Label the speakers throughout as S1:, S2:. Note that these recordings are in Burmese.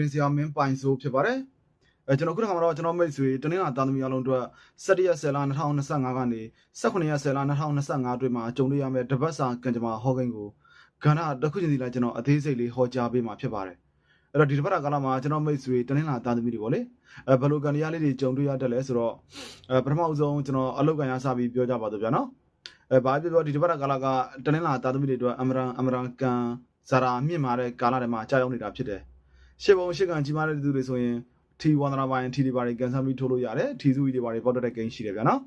S1: ရင်ဆရာမင်းပိုင်ဆိုးဖြစ်ပါတယ်အဲကျွန်တော်ခုတစ်ခါမှာတော့ကျွန်တော်မိတ်ဆွေတနင်္လာသားသမီးအလုံးအတွက်17ရက်10လ2025ကနေ18ရက်10လ2025အတွင်းမှာကြုံတွေ့ရမယ့်တပတ်စာကံကြမ္မာဟောကိန်းကိုကဏ္ဍတစ်ခုချင်းစီလိုက်ကျွန်တော်အသေးစိတ်လေးဟောကြားပေးမှာဖြစ်ပါတယ်အဲ့တော့ဒီတစ်ပတ်ကာလမှာကျွန်တော်မိတ်ဆွေတနင်္လာသားသမီးတွေပေါ့လေအဲဘယ်လိုကံတရားလေးတွေကြုံတွေ့ရတတ်လဲဆိုတော့အဲပထမအဆုံးကျွန်တော်အလုတ်ကံရစပြီးပြောကြပါတော့ဗျာနော်အဲဘာပြောပြောဒီတစ်ပတ်ကာလကတနင်္လာသားသမီးတွေအတွက်အမရန်အမရန်ကံဇာရာမြင့်မာတဲ့ကာလတွေမှာကြာရောက်နေတာဖြစ်တယ် ရှစ်ဘုံရှစ်ကံကြီးမားတဲ့သူတွေဆိုရင်ထီဝန္ဒနာပိုင်းထီတွေပါတယ်ကန်ဆယ်မီထိုးလို့ရတယ်ထီစုကြီးတွေပါတယ်ပေါက်တဲ့ကိန်းရှိတယ်ဗျာနော်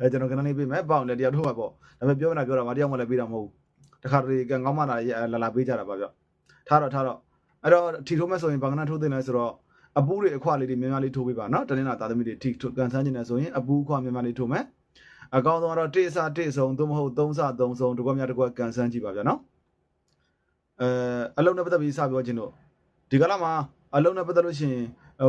S1: အဲကျွန်တော်ကနလေးပေးမယ်ပေါင်လည်းတယောက်ထိုးပါပေါ့ဒါပေမဲ့ပြောနေတာပြောတာမတယောက်မှလည်းပေးတာမဟုတ်ဘူးတခါတလေကန်ကောင်းမှလာလာလာပေးကြတာပါဗျထားတော့ထားတော့အဲ့တော့ထီထိုးမဲ့ဆိုရင်ဘာကနာထိုးသိနေလဲဆိုတော့အပူးတွေအခွလေးတွေများများလေးထိုးပေးပါနော်တနင်္လာသားသမီးတွေထီကန်ဆန်းနေတယ်ဆိုရင်အပူးအခွများများလေးထိုးမယ်အကောင်းဆုံးကတော့တေးအစတေးအစုံသို့မဟုတ်သုံးစသုံးစုံတကွက်များတကွက်ကန်ဆန်းကြည့်ပါဗျာနော်အဲအလုံးနဲ့ပတ်သက်ပြီးစပြောခြင်းတို့ ဒီကလာမှာအလုံးနဲ့ပတ်သက်လို့ရှိရင်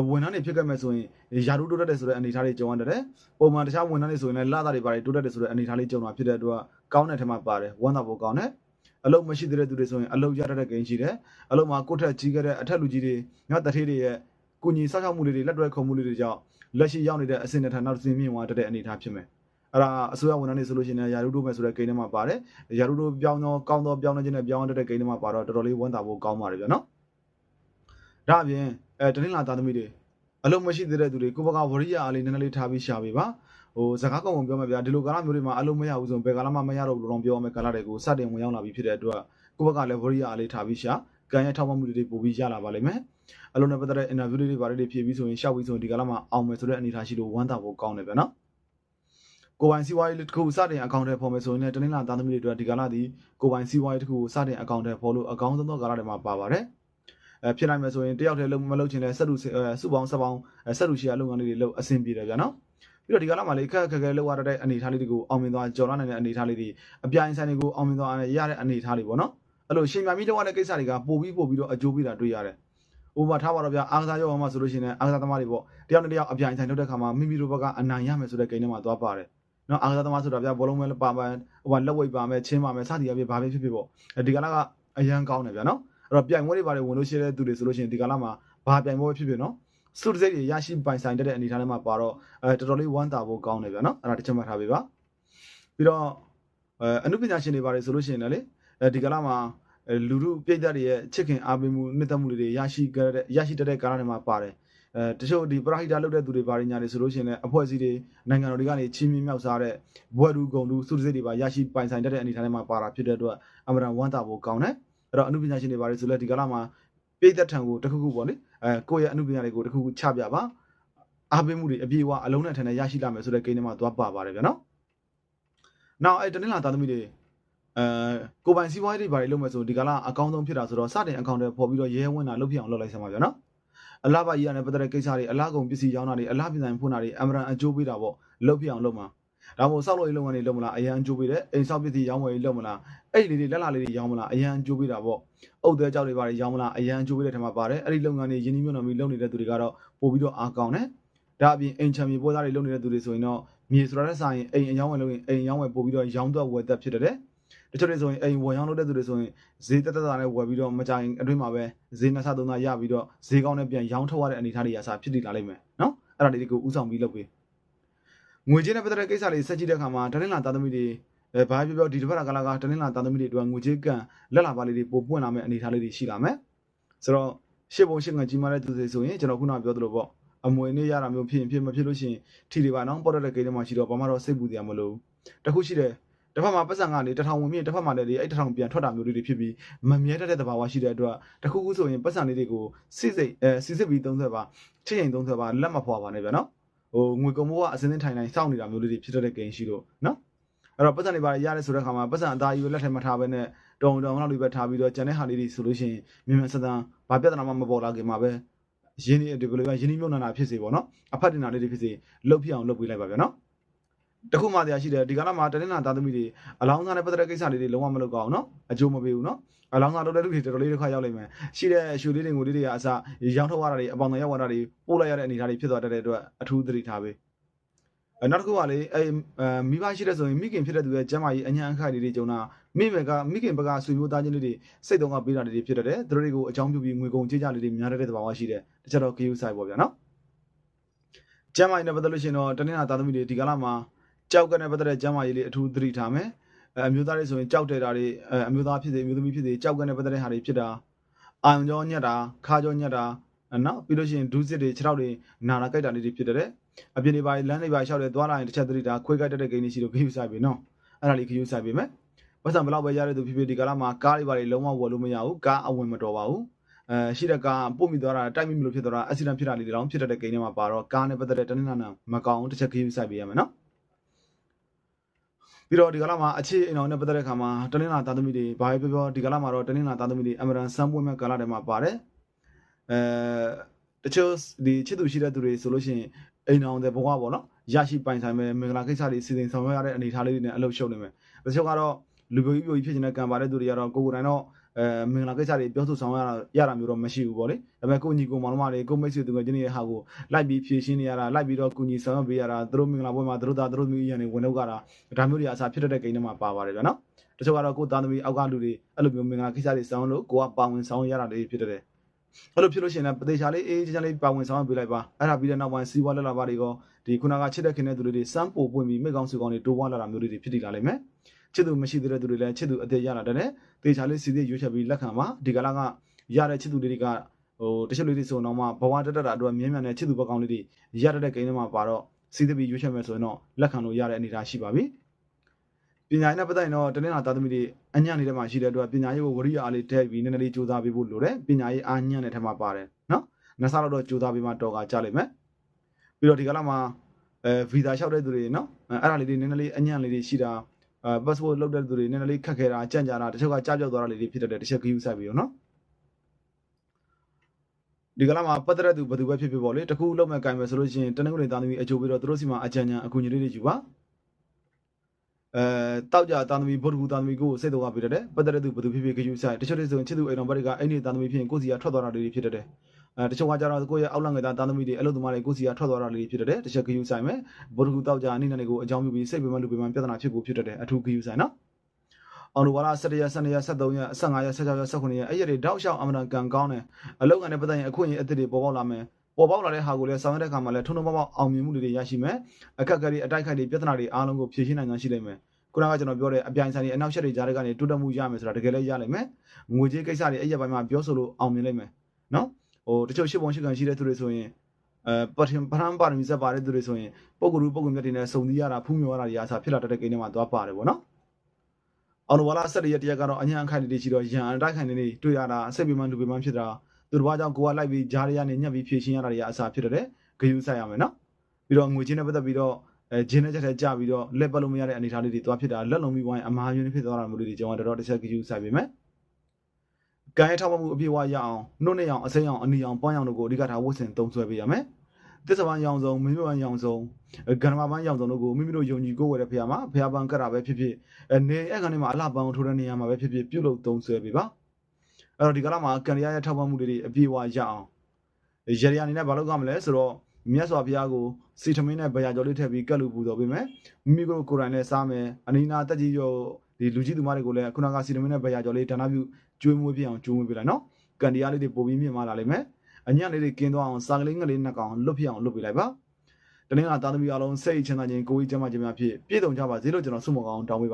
S1: ဝန်ထမ်းတွေဖြစ်ခဲ့မဲ့ဆိုရင်ယာရုတိုးတက်တယ်ဆိုတဲ့အနေအထားလေးကြုံရတယ်။ပုံမှန်တခြားဝန်ထမ်းတွေဆိုရင်လည်းလာတာတွေပါတယ်တိုးတက်တယ်ဆိုတဲ့အနေအထားလေးကြုံတာဖြစ်တဲ့အတွက်ကောင်းတဲ့ထက်မှပါတယ်ဝမ်းသာဖို့ကောင်းတယ်။အလုံးမရှိတဲ့သူတွေဆိုရင်အလုံးရတဲ့ကိန်းရှိတယ်။အလုံးမှာကိုယ့်ထက်ကြီးခဲ့တဲ့အထက်လူကြီးတွေညတထေးတွေရဲ့ကုညီဆောက်ရှောက်မှုလေးတွေလက်တွဲခုံမှုလေးတွေကြောင့်လက်ရှိရောက်နေတဲ့အဆင့်နဲ့ဌာနတစ်ဆင့်မြင့်သွားတဲ့အနေအထားဖြစ်မယ်။အဲ့ဒါအစိုးရဝန်ထမ်းတွေဆိုလို့ရှိရင်ယာရုတိုးမဲ့ဆိုတဲ့ကိန်းထဲမှာပါတယ်။ယာရုတိုးပြောင်းတော့ကောင်းတော့ပြောင်းနေခြင်းနဲ့ပြောင်းတဲ့ကိန်းထဲမှာပါတော့တော်တော်လေးဝမ်းသာဖို့ကောင်းပါတယ်ဗျာနော်။ ဒါအပြင်အဲတနင်္လာသားသမီးတွေအလုံးမရှိသေးတဲ့သူတွေကိုဘကဝရိယအားလေးနည်းနည်းလေးထားပြီးရှာပေးပါဟိုစကားကောင်းအောင်ပြောမယ်ဗျာဒီလိုကာလမျိုးတွေမှာအလုံးမရဘူးဆိုဘယ်ကာလမှမရတော့ဘူးလို့တော့ပြောရမယ်ကာလတွေကိုစတင်ဝင်ရောက်လာပြီးဖြစ်တဲ့အတွက်ကိုဘကလည်းဝရိယအားလေးထားပြီးရှာကံရဲ့ထောက်ပံ့မှုတွေပို့ပြီးရလာပါလိမ့်မယ်အလုံးနဲ့ပတ်သက်တဲ့ interview လေးတွေဘာတွေဖြည့်ပြီးဆိုရင်ရှောက်ပြီးဆိုရင်ဒီကာလမှာအောင်မယ်ဆိုတဲ့အနေအထားရှိလို့ဝမ်းသာဖို့ကောင်းတယ်ဗျာနော်ကိုပိုင်စီးပွားရေးတစ်ခုစတင်အကောင့်ထဲပေါ်မယ်ဆိုရင်လည်းတနင်္လာသားသမီးတွေအတွက်ဒီကာလဒီကိုပိုင်စီးပွားရေးတစ်ခုကိုစတင်အကောင့်ထဲပေါ်လို့အကောင့်ဆုံးသောကာလတွေမှာပါပါတယ်အဲ ဖြစ်နိုင်မယ်ဆိုရင်တယောက်တည်းလုံးမလုပ်ချင်လဲဆက်လူစုပေါင်းဆက်ပေါင်းဆက်လူရှီယာလုပ်ငန်းလေးတွေလုပ်အဆင်ပြေတယ်ဗျာနော်ပြီးတော့ဒီကလာမှာလေခက်ခက်ခဲလုပ်ရတဲ့အနေအထားလေးတွေကိုအောင်မြင်သွားကြော်လာနိုင်တဲ့အနေအထားလေးတွေအပြိုင်ဆိုင်တွေကိုအောင်မြင်သွားရတဲ့အနေအထားလေးပေါ့နော်အဲ့လိုရှင်မြမီးလုပ်ရတဲ့ကိစ္စတွေကပို့ပြီးပို့ပြီးတော့အကျိုးပေးတာတွေ့ရတယ်ဥပမာထားပါတော့ဗျာအားကစားရောမှာဆိုလို့ရှိရင်အားကစားသမားတွေပေါ့တယောက်နဲ့တယောက်အပြိုင်ဆိုင်လုပ်တဲ့ခါမှာမိမိတို့ဘက်ကအနိုင်ရမယ်ဆိုတဲ့ကိန်းထဲမှာသွားပါတယ်နော်အားကစားသမားဆိုတာဗျာဘောလုံးမဲပါမယ်ဟိုကလက်ဝိတ်ပါမယ်ချင်းပါမယ်စသည်အပြည့်ဘာပဲဖြစ်ဖြစ်ပေါ့ဒီကလာကအရန်ကောင်းတယ်ဗျာနော်အဲ့ တော့ပြိုင်ပွဲတွေဘာတွေဝင်လို့ရှိတဲ့သူတွေဆိုလို့ရှိရင်ဒီကာလမှာဘာပြိုင်ပွဲဖြစ်ဖြစ်နော်စုတစိတ်တွေရရှိပိုင်ဆိုင်တဲ့အနေအထားထဲမှာပါတော့အဲတော်တော်လေးဝမ်းသာဖို့ကောင်းတယ်ဗျာနော်အဲ့ဒါတစ်ချက်မှတ်ထားပေးပါပြီးတော့အဲအနုပညာရှင်တွေဘာတွေဆိုလို့ရှိရင်လည်းအဲဒီကာလမှာလူလူပြည်သက်တွေရဲ့ချစ်ခင်အားပေးမှုနှစ်သက်မှုတွေရရှိကြတဲ့ရရှိတဲ့ကာလတွေမှာပါတယ်အဲတချို့ဒီပရဟိတလုပ်တဲ့သူတွေဘာတွေညာတွေဆိုလို့ရှိရင်လည်းအဖွဲ့အစည်းတွေနိုင်ငံတော်တွေကနေချင်းမြင့်မြောက်စားတဲ့ဘွဲ့လူဂုံလူစုတစိတ်တွေပါရရှိပိုင်ဆိုင်တဲ့အနေအထားထဲမှာပါတာဖြစ်တဲ့အတွက်အမှန်တန်ဝမ်းသာဖို့ကောင်းတယ် အဲ့တော့အမှုပညာရှင်တွေဘာတွေဆိုလဲဒီကလာမှာပြည်သက်ထံကိုတခုခုပေါ့လေအဲကိုယ့်ရဲ့အမှုပညာတွေကိုတခုခုချပြပါအားပေးမှုတွေအပြည့်အဝအလုံးနဲ့ထန်နဲ့ရရှိလာမယ်ဆိုတဲ့ကိန်းထဲမှာသွားပါပါတယ်ဗျာနော်။နောက်အဲတနင်္လာသားသမီးတွေအဲကိုပိုင်စီးပွားရေးတွေဘာတွေလုပ်မယ်ဆိုဒီကလာအကောင်းဆုံးဖြစ်တာဆိုတော့စတင်အကောင့်တွေပေါ်ပြီးတော့ရဲဝင်တာလုပ်ဖြစ်အောင်လုပ်လိုက်စမ်းပါဗျာနော်။အလားပါကြီးရတဲ့ပတ်သက်တဲ့ကိစ္စတွေအလားကုန်ပစ္စည်းရောင်းတာတွေအလားပြည်ဆိုင်ဖွင့်တာတွေအမရန်အကျိုးပေးတာပေါ့လုပ်ဖြစ်အောင်လုပ်မှာ။ ဒါမို့စောက်လို့ရေးလုပ်ငန်းတွေလုပ်မလားအရန်အကျိုးပေးတယ်အိမ်ဆောက်ပစ္စည်းရောင်းဝယ်ရေးလုပ်မလားအဲ့လေးတွေလက်လာလေးတွေရောင်းမလားအရန်အကျိုးပေးတာပေါ့အုတ်သေးကြောက်တွေပါတွေရောင်းမလားအရန်အကျိုးပေးတဲ့ထက်မှာပါတယ်အဲ့ဒီလုပ်ငန်းတွေရင်းနှီးမြှုပ်နှံပြီးလုပ်နေတဲ့သူတွေကတော့ပို့ပြီးတော့အားကောင်းတယ်ဒါအပြင်အိမ်ချမ်းမြေပွဲသားတွေလုပ်နေတဲ့သူတွေဆိုရင်တော့မြေဆိုတာတဲ့ဆိုင်အိမ်အယောင်းဝယ်လုပ်ရင်အိမ်အယောင်းဝယ်ပို့ပြီးတော့ရောင်းတော့ဝယ်သက်ဖြစ်တယ်တချို့တွေဆိုရင်အိမ်ဝယ်ရောင်းလုပ်တဲ့သူတွေဆိုရင်ဈေးတက်တက်တာနဲ့ဝယ်ပြီးတော့မကြိုင်အတွင်းမှာပဲဈေးနှစ်ဆသုံးဆရပြီးတော့ဈေးကောင်းနဲ့ပြန်ရောင်းထုတ်ရတဲ့အနေအထားတွေရစားဖြစ်တည်လာလိမ့်မယ်နော်အဲ့ဒါလေးတွေကိုဥဆောင်ပြီးလုပ်ပေး ငွေကြေးနဲ့ပတ်သက်တဲ့ကိစ္စတွေဆက်ကြည့်တဲ့အခါမှာတနင်္လာသားသမီးတွေအဲဘာပြောပြောဒီတစ်ပတ်ကလာကတနင်္လာသားသမီးတွေအတွက်ငွေကြေးကန်လက်လာပါလေးတွေပို့ပွင့်လာမယ့်အနေအထားလေးတွေရှိလာမယ်ဆိုတော့ရှစ်ပုံရှစ်ငွေကြီးမားတဲ့သူတွေဆိုရင်ကျွန်တော်ခုနပြောသလိုပေါ့အမွေနေ့ရတာမျိုးဖြစ်ရင်ဖြစ်မဖြစ်လို့ရှိရင်ထီတွေပါနော်ပေါ်တဲ့ကိန်းထဲမှာရှိတော့ဘာမှတော့စိတ်ပူစရာမလိုတခုရှိတယ်တစ်ဖက်မှာပတ်စံကနေတထောင်ဝင်မြင့်တစ်ဖက်မှာလည်းအဲ့တထောင်ပြန်ထွက်တာမျိုးတွေဖြစ်ပြီးမမြဲတတ်တဲ့သဘာဝရှိတဲ့အတွက်တခုခုဆိုရင်ပတ်စံလေးတွေကိုစစ်စိတ်အဲစစ်စစ်ပြီးသုံးဆွဲပါချစ်ရင်သုံးဆွဲပါလက်မဖွာပါနဲ့ဗျာနော် ဟိုငွေကုန်မိုးကအစင်းစင်းထိုင်ထိုင်စောင့်နေတာမျိုးလေးတွေဖြစ်တဲ့ကိန်းရှိလို့နော်အဲ့တော့ပတ်စံတွေပါရရဲဆိုတဲ့ခါမှာပတ်စံအသားကြီးကိုလက်ထဲမှာထားပဲနဲ့တုံတုံလောက်လေးပဲထားပြီးတော့ကျန်တဲ့ဟာလေးတွေဆိုလို့ရှိရင်မြန်မြန်ဆန်ဆန်ဘာပြဿနာမှမပေါ်လာခင်မှာပဲရင်းနေဒီလိုပဲရင်းနှီးမြှုပ်နှံတာဖြစ်စေပေါ့နော်အဖက်တင်တာလေးတွေဖြစ်စေလှုပ်ပြအောင်လှုပ်ပေးလိုက်ပါဗျာနော် တခုမှတရားရှိတယ်ဒီကနေ့မှာတနင်္လာသားသမီးတွေအလောင်းစားနဲ့ပတ်သက်တဲ့ကိစ္စလေးတွေလုံးဝမလုပ်ကြအောင်နော်အကျိုးမပေးဘူးနော်အလောင်းစားလုပ်တဲ့လူတွေတော်တော်လေးတစ်ခါရောက်လိမ့်မယ်ရှိတဲ့ရှူလေးတွေငွေလေးတွေကအစရောင်းထုတ်ရတာတွေအပေါင်တွေရောက်ရတာတွေပို့လိုက်ရတဲ့အနေအထားတွေဖြစ်သွားတဲ့အတွက်အထူးသတိထားပေးအဲနောက်တစ်ခုကလေအဲမိဘရှိတဲ့ဆိုရင်မိခင်ဖြစ်တဲ့သူရဲ့ကျမ်းမာရေးအညာအခါလေးတွေကြုံတာမိမေကမိခင်ဘက်ကဆွေမျိုးသားချင်းလေးတွေစိတ်တုံးကပေးတာလေးတွေဖြစ်တတ်တယ်သူတို့တွေကိုအကြောင်းပြုပြီးငွေကုန်ကြေးကြလေးတွေများတဲ့သဘာဝရှိတယ်တခြားတော့ဂယုဆိုင်ပေါ့ဗျာနော်ကျမ်းမာရေးနဲ့ပတ်သက်လို့ရှိရင်တော့တနင်္လာသားသမီးတွေဒီကလာမှာ ကြောက်ကနဲ့ပတ်သက်တဲ့ကျမ်းမာရေးလေးအထူးသတိထားမယ်အဲအမျိုးသားတွေဆိုရင်ကြောက်တဲ့တာတွေအဲအမျိုးသားဖြစ်စေအမျိုးသမီးဖြစ်စေကြောက်ကနဲ့ပတ်သက်တဲ့ဟာတွေဖြစ်တာအာယုံကြောညက်တာခါကြောညက်တာနော်ပြီးလို့ရှိရင်ဒူးစစ်တွေခြေထောက်တွေနာတာကြိုက်တာလေးတွေဖြစ်တဲ့အပြင်တွေပါလမ်းတွေပါလျှောက်တယ်သွားလာရင်တစ်ချက်သတိထားခွေးကြိုက်တဲ့ကိန်းလေးရှိလို့ဂယုဆိုင်ပြီနော်အဲ့ဒါလေးဂယုဆိုင်ပြီမယ်ပတ်စံဘယ်လောက်ပဲရတဲ့သူဖြစ်ဖြစ်ဒီကာလမှာကားတွေပါတွေလုံးဝဝယ်လို့မရဘူးကားအဝင်မတော်ပါဘူးအဲရှိတဲ့ကားပို့မိသွားတာတိုက်မိမလို့ဖြစ်သွားတာအက်ဆီဒန့်ဖြစ်တာလေးတွေတောင်ဖြစ်တတ်တဲ့ကိန်းထဲမှာပါတော့ကားနဲ့ပတ်သက်တဲ့တနင်္လာနေ့မကောင်းတစ်ချက်ခရီးဆိုင်ပေးရမယ်နော် ပြီးတော့ဒီကာလမှာအခြေအိမ်အောင်နဲ့ပတ်သက်တဲ့ခါမှာတနင်္လာသားသမီးတွေဘာပဲပြောပြောဒီကာလမှာတော့တနင်္လာသားသမီးတွေအမရန်စမ်းပွင့်မဲ့ကာလတွေမှာပါတယ်အဲတချို့ဒီချစ်သူရှိတဲ့သူတွေဆိုလို့ရှိရင်အိမ်အောင်တဲ့ဘဝပေါ့နော်ရရှိပိုင်ဆိုင်မဲ့မင်္ဂလာကိစ္စတွေစီစဉ်ဆောင်ရွက်ရတဲ့အနေအထားလေးတွေနဲ့အလုပ်ရှုပ်နေမယ်တချို့ကတော့လူပြိုကြီးပြိုကြီးဖြစ်နေတဲ့ကံပါတဲ့သူတွေကတော့ကိုယ်ကိုယ်တိုင်တော့ အဲမင်္ဂလာကိစ္စတွေပြောဆိုဆောင်ရတာရတာမျိုးတော့မရှိဘူးပေါ့လေဒါပေမဲ့ကိုညီကိုမောင်နှမတွေကိုမိတ်ဆွေသူငယ်ချင်းတွေရဲ့ဟာကိုလိုက်ပြီးဖြည့်ရှင်းနေရတာလိုက်ပြီးတော့ကုညီဆောင်ရွက်ပေးရတာသူတို့မင်္ဂလာပွဲမှာသူတို့သားသူတို့မျိုးရန်တွေဝင်တော့ကြတာဒါမျိုးတွေအစားဖြစ်တတ်တဲ့ကိန်းတွေမှာပါပါတယ်ဗျာနော်တချို့ကတော့ကိုယ်သားသမီးအောက်ကလူတွေအဲ့လိုမျိုးမင်္ဂလာကိစ္စတွေဆောင်လို့ကိုကပါဝင်ဆောင်ရတာတွေဖြစ်တတ်တယ်အဲ့လိုဖြစ်လို့ရှိရင်လည်းပတေချာလေးအေးချမ်းလေးပါဝင်ဆောင်ပေးလိုက်ပါအဲ့ဒါပြီးတဲ့နောက်ပိုင်းစီးပွားလက်လာပါတွေကဒီခုနကချစ်တဲ့ခင်တဲ့သူတွေစမ်းပို့ပွင့်ပြီးမိကောင်းစုကောင်းတွေတိုးပွားလာတာမျိုးတွေဖြစ်တည်လာလိမ့်မယ် ချစ်သူမရှိသေးတဲ့သူတွေလည်းချစ်သူအသေးရလာတဲ့တေချာလေးစီသေးရွေးချက်ပြီးလက်ခံပါဒီကလာကရတဲ့ချစ်သူတွေကဟိုတချို့လေးတွေဆိုတော့မှဘဝတက်တက်တာအတွက်မြင်းမြန်တဲ့ချစ်သူဘကောင်းလေးတွေရတဲ့ကိန်းတွေမှာပါတော့စီသေးပြီးရွေးချက်မယ်ဆိုရင်တော့လက်ခံလို့ရတဲ့အနေအထားရှိပါပြီပညာရေးနဲ့ပတ်သက်ရင်တော့တနင်္လာသားသမီးတွေအညံ့နေတဲ့မှာရှိတဲ့အတွက်ပညာရေးကိုဝရိယအားလေးထည့်ပြီးနည်းနည်းလေးစူးစမ်းပေးဖို့လိုတယ်ပညာရေးအားညံ့တဲ့ထက်မှာပါတယ်နော်နှစ်ဆလောက်တော့စူးစမ်းပေးမှတော့ကကြလိမ့်မယ်ပြီးတော့ဒီကလာမှာအဲဗီဇာလျှောက်တဲ့သူတွေနော်အဲ့ဒါလေးတွေနည်းနည်းလေးအညံ့လေးတွေရှိတာအဲ passport လောက်တဲ့သူတွေနည်းနည်းလေးခက်ခဲတာကြံ့ကြာတာတချို့ကကြားပြောက်သွားတာလေးတွေဖြစ်တတ်တယ်တစ်ချက်ခီးယူဆိုင်ပြီးတော့နော်ဒီကလာမှာပတ်သက်တဲ့သူဘယ်သူပဲဖြစ်ဖြစ်ပေါ့လေတခုလုံးမဲ့ကင်မယ်ဆိုလို့ရှိရင်တနင်္ဂနွေသားသမီးအကျိုးပြီးတော့သူတို့စီမှာအကြံဉာဏ်အကူအညီလေးတွေယူပါအဲတောက်ကြသားသမီးဗုဒ္ဓဂူသားသမီးကိုစိတ်တော်ကပြတတ်တယ်ပတ်သက်တဲ့သူဘယ်သူဖြစ်ဖြစ်ခီးယူဆိုင်တချို့တွေဆိုရင်ချစ်သူအိမ်တော်ဘက်ကအဲ့ဒီသားသမီးဖြစ်ရင်ကိုယ်စီကထွက်သွားတာလေးတွေဖြစ်တတ်တယ် အဲတချို့ကကြတော့ကိုယ့်ရဲ့အောက်လန့်ငယ်သားသားသမီးတွေအဲ့လိုသမားတွေကိုယ်စီကထွက်သွားတာလေးတွေဖြစ်တတ်တယ်တစ်ချက်ခီးယူဆိုင်မယ်ဗုဒ္ဓဂူတောက်ကြအနိမ့်နဲ့ကိုအကြောင်းပြုပြီးစိတ်ပင်မလူပင်မပြဿနာဖြစ်ဖို့ဖြစ်တတ်တယ်အထူးခီးယူဆိုင်နော်အောင်လိုဝါလာ17ရက်12ရက်13ရက်15ရက်16ရက်19ရက်အဲ့ရက်တွေတောက်လျှောက်အမှန်တန်ကန်ကောင်းတယ်အလောက်ကနေပတ်သက်ရင်အခွင့်အရေးအသစ်တွေပေါ်ပေါက်လာမယ်ပေါ်ပေါက်လာတဲ့ဟာကိုလည်းဆောင်ရွက်တဲ့အခါမှာလည်းထုံထုံပေါက်ပေါက်အောင်မြင်မှုတွေရရှိမယ်အခက်အခဲတွေအတိုက်ခိုက်တွေပြဿနာတွေအားလုံးကိုဖြေရှင်းနိုင်စွမ်းရှိလိမ့်မယ်ခုနကကျွန်တော်ပြောတဲ့အပြိုင်ဆိုင်တွေအနောက်ရှက်တွေကြားတွေကနေတိုးတက်မှုရမယ်ဆိုတာတကယ်လည်းရလိမ့်မယ်ငွေကြေးကိစ္စတွေအဲ့ရက်ပိုင်းမှာပြောဆိုလို့အောင်မြင်လိမ့်မယ်နော် ဟိုတချို့ရှစ်ပုံရှစ်ကန်ရှိတဲ့သူတွေဆိုရင်အဲပထမပထမပါရမီစက်ပါတဲ့သူတွေဆိုရင်ပုံကူပုံကူမြတ်တွေနဲ့စုံစည်းရတာဖူးမြော်ရတာတွေအားစားဖြစ်လာတဲ့ကိန်းတွေမှာသွားပါတယ်ပေါ့နော်အောင်ဝါလာဆက်ရရက်တရက်ကတော့အညာအခိုင်တွေရှိတော့ရန်အတိုက်ခိုင်တွေတွေ့ရတာစိတ်ပြမလူပြမဖြစ်တာသူတို့ဘာကြောင့်ကိုကလိုက်ပြီးဂျားရရနေညက်ပြီးဖြည့်ရှင်းရတာတွေအစားဖြစ်တဲ့ဂယုဆိုင်ရမယ်နော်ပြီးတော့ငွေချင်းနဲ့ပတ်သက်ပြီးတော့အဲဂျင်းနဲ့ချက်ထဲကြပြီးတော့လက်ပတ်လို့မရတဲ့အနေအထားလေးတွေသွားဖြစ်တာလက်လုံးပြီးဝိုင်းအမားယွန်းဖြစ်သွားတာမျိုးလေးတွေကျွန်တော်တော်တစ်ချက်ဂယုဆိုင်ပေးမယ် ကံရထောက်မှုအပြည့်အဝရအောင်နှုတ်နဲ့အောင်အစိမ်းအောင်အနီအောင်ပွားအောင်တို့ကိုအဓိကထားဝတ်ဆင်သုံးဆွဲပေးရမယ်သစ္စာပန်ရောင်စုံမိမိပန်ရောင်စုံဂန္ဓမာပန်ရောင်စုံတို့ကိုမိမိတို့ယုံကြည်ကိုးဝယ်တဲ့ဖခင်မှာဖခင်ပန်ကတ်တာပဲဖြစ်ဖြစ်အနေအဲ့ကနေမှာအလှပန်ကိုထိုးတဲ့နေရာမှာပဲဖြစ်ဖြစ်ပြုတ်လို့သုံးဆွဲပေးပါအဲ့တော့ဒီကလာမှာကံရရဲ့ထောက်ပံ့မှုတွေအပြည့်အဝရအောင်ရရအနေနဲ့ဘာလုပ်ကြမလဲဆိုတော့မြတ်စွာဘုရားကိုစီထမင်းနဲ့ဗရာကြော်လေးထည့်ပြီးကတ်လူပူတော်ပေးမယ်မိမိကိုကိုယ်တိုင်လည်းစားမယ်အနီနာတက်ကြီးရော ဒီလူကြီးသူမတွေကိုလည်းခုနကစီထမင်းနဲ့ဗရာကြော်လေးဒါနပြုကျွေးမွေးပြအောင်ကျွေးမွေးပြလိုက်နော်ကံတရားလေးတွေပို့ပြီးမြင်မာလာလိမ့်မယ်အညံ့လေးတွေကင်းသွားအောင်စာကလေးငလေးနှစ်ကောင်လွတ်ပြအောင်လွတ်ပြလိုက်ပါတနင်္လာသားသမီးအားလုံးစိတ်ချမ်းသာခြင်းကိုယ်ကြီးကျန်းမာခြင်းများဖြင့်ပြည့်စုံကြပါစေလို့ကျွန်တော်ဆုမကောင်းတောင်းပေးပါ